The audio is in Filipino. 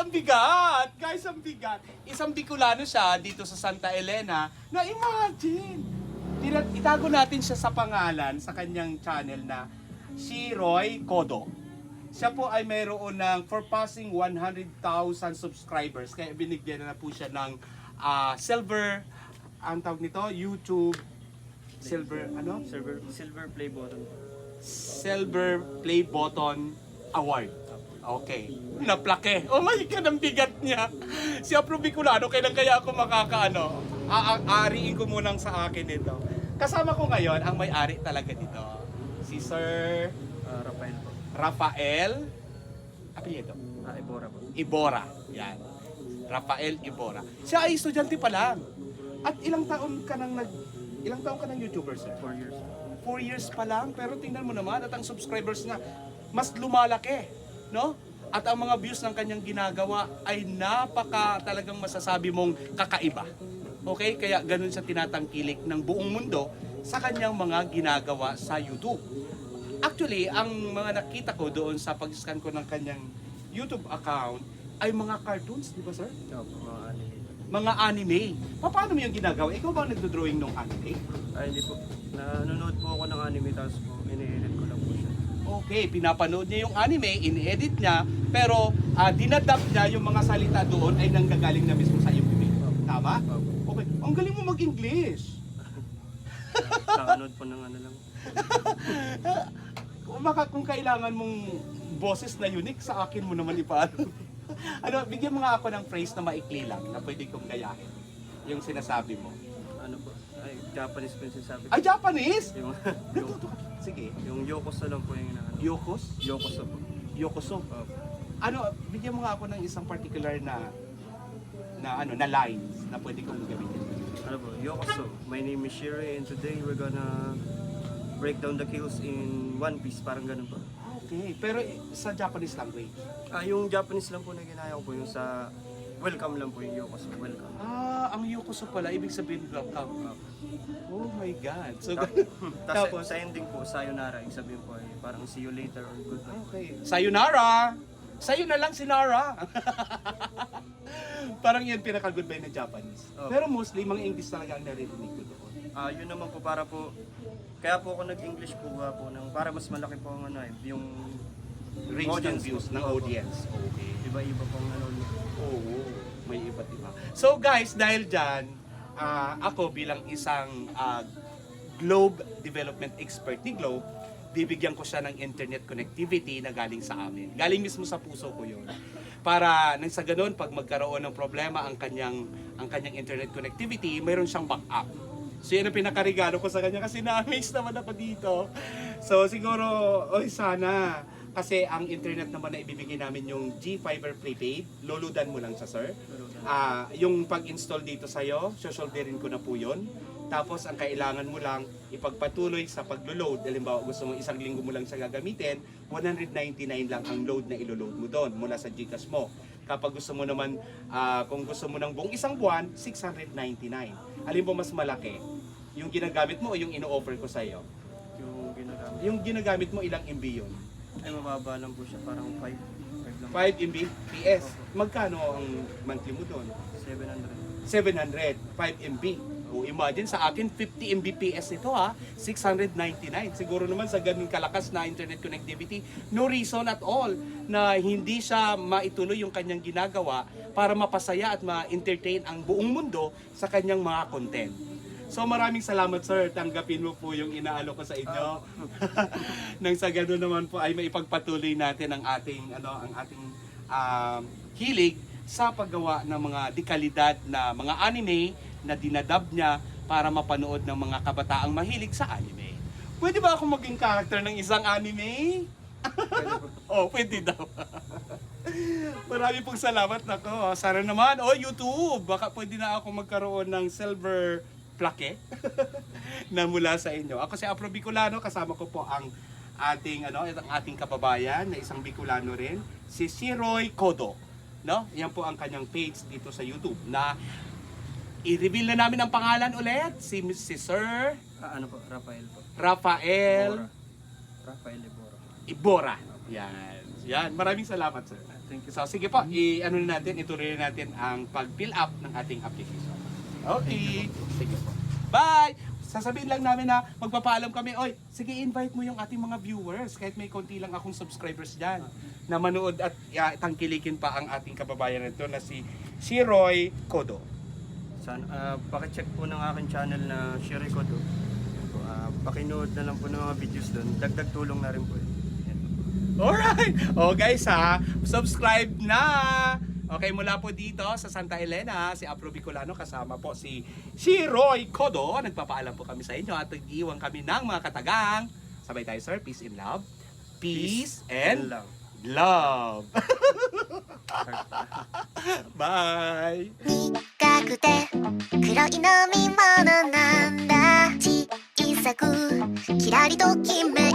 ang bigat! Guys, ang bigat. Isang Bicolano siya dito sa Santa Elena na imagine! Itago natin siya sa pangalan sa kanyang channel na si Roy Kodo. Siya po ay mayroon ng for passing 100,000 subscribers. Kaya binigyan na po siya ng ah, silver, ang tawag nito, YouTube silver, ano? Silver, silver play button. Silver Play Button Award. Okay. Naplake. Oh my God, ang bigat niya. Si Apro Bicolano, kailan kaya ako makakaano? Aariin ko munang sa akin ito. Kasama ko ngayon ang may-ari talaga dito. Si Sir Ah, Rafael po. Rafael Apelyido. Ah, Ibora po. Ibora. Yan. Rafael Ibora. Siya ay estudyante pa lang. At ilang taon ka nang nag... Ilang taon ka nang YouTuber, sir? 4 years. 4 years pa lang, pero tingnan mo naman at ang subscribers niya mas lumalaki, no? At ang mga views ng kanyang ginagawa ay napaka talagang masasabi mong kakaiba. Okay? Kaya ganun siya tinatangkilik ng buong mundo sa kanyang mga ginagawa sa YouTube. Actually, ang mga nakita ko doon sa pag-scan ko ng kanyang YouTube account ay mga cartoons, di ba sir? Opo, mga anime. Mga anime. Pa- Paano mo yung ginagawa? Ikaw ba nagdo-drawing ng anime? Ay, hindi po. Nanonood po ako ng anime tapos po, ini-edit ko lang po siya. Okay, pinapanood niya yung anime, in-edit niya, pero uh, dinadap niya yung mga salita doon ay nanggagaling na mismo sa iyong bibig. Tama? Okay. Ang galing mo mag-English. Kakanood po ng ano lang. Kung, baka, kung kailangan mong boses na unique, sa akin mo naman ipaano. ano, bigyan mo nga ako ng phrase na maikli lang na pwede kong gayahin. Yung sinasabi mo. Ano po? Ay, Japanese po yung sinasabi ko. Ay, Japanese! Yung, yung. Sige. yung Yokoso lang po yung inaano. Yokos? Yokoso po. Yokoso. Opo. Ano, bigyan mo nga ako ng isang particular na na ano na lines na pwede kong gamitin. Ano po? Yokoso. My name is Shire and today we're gonna break down the kills in One Piece. Parang ganun po. Okay, pero sa Japanese language. Ah, yung Japanese lang po na ginaya ko po yung sa welcome lang po yung Yokoso. Welcome. Ah, ang yokoso pala, ibig sabihin. Opo. Oh my God. So, Tapos Tapos? sa ending po, sayonara, yung sabihin po ay parang see you later or goodbye. okay. Sayonara! Sayo na lang si Nara. Parang yan pinaka-goodbye na Japanese. Okay. Pero mostly, mga English talaga ang naririnig ko doon. Ah, yun naman po para po kaya po ako nag-English po nga po ng para mas malaki po ang ano eh, yung Ng Audience views po. ng audience. Okay. iba-iba pong nanonood. Oo, may iba't iba. So guys, dahil dyan, ah, ako bilang isang ah, Globe Development Expert ni Globe, bibigyan ko siya ng internet connectivity na galing sa amin. Galing mismo sa puso ko yun. Para nang sa ganun, pag magkaroon ng problema ang kanyang, ang kanyang internet connectivity, mayroon siyang backup. So yan ang pinakaregalo ko sa kanya kasi na-amaze naman ako dito. So siguro, oy sana, kasi ang internet naman na ibibigay namin yung G-Fiber Prepaid, luludan mo lang siya sir. Ah, yung pag-install dito sa'yo, shoulderin ko na po yun. Tapos ang kailangan mo lang ipagpatuloy sa paglo-load. Halimbawa gusto mo isang linggo mo lang siya gagamitin, 199 lang ang load na ilo-load mo doon mula sa Gcash mo. Kapag gusto mo naman, ah, kung gusto mo ng buong isang buwan, 699. Alin po mas malaki? Yung ginagamit mo o yung ino-offer ko sa'yo? Yung ginagamit. Yung ginagamit mo, ilang MB yun? Ay mababa lang po siya, parang 5 5 lang. 5 MB PS. Magkano ang monthly mo doon? 700. 700, 5 MB. O imagine sa akin 50 Mbps ito ha, 699. Siguro naman sa ganun kalakas na internet connectivity, no reason at all na hindi siya maituloy yung kanyang ginagawa para mapasaya at ma-entertain ang buong mundo sa kanyang mga content. So maraming salamat sir, tanggapin mo po yung inaalo ko sa inyo. Nang sa ganun naman po ay maipagpatuloy natin ang ating ano ang ating um, hilig sa paggawa ng mga dekalidad na mga anime na dinadub niya para mapanood ng mga kabataang mahilig sa anime. Pwede ba ako maging character ng isang anime? oh, pwede daw. Marami pong salamat nako. Sana naman, oh YouTube, baka pwede na ako magkaroon ng silver plaque na mula sa inyo. Ako si Afro Bicolano, kasama ko po ang ating ano, ang ating kababayan na isang Bicolano rin, si Siroy Kodo. No? Yan po ang kanyang page dito sa YouTube na i-reveal na namin ang pangalan ulit, si, si Sir Ah, ano po, Rafael po. Rafael Ibora. Rafael Ibora. Ibora. Yan. Yan. Maraming salamat, sir. Thank you. So sige po, i-ano na natin, ituloy na natin ang pag-fill up ng ating application. Okay. Sige po. Bye! Sasabihin lang namin na magpapaalam kami, oy, sige invite mo yung ating mga viewers kahit may konti lang akong subscribers dyan na manood at ya, tangkilikin pa ang ating kababayan nito na si si Roy Kodo. San, ah, pakicheck po ng aking channel na Sherry Kodo. Uh, pakinood na lang po ng mga videos doon. Dagdag tulong na rin po. Yan. Alright! O guys ha, subscribe na! Okay, mula po dito sa Santa Elena, si Apro Bicolano kasama po si, si Roy Kodo. Nagpapaalam po kami sa inyo at nag-iwan kami ng mga katagang. Sabay tayo sir, peace and love. Peace, and lang. love. Bye! 深くて黒い飲み物なんだ小さくキラリときめ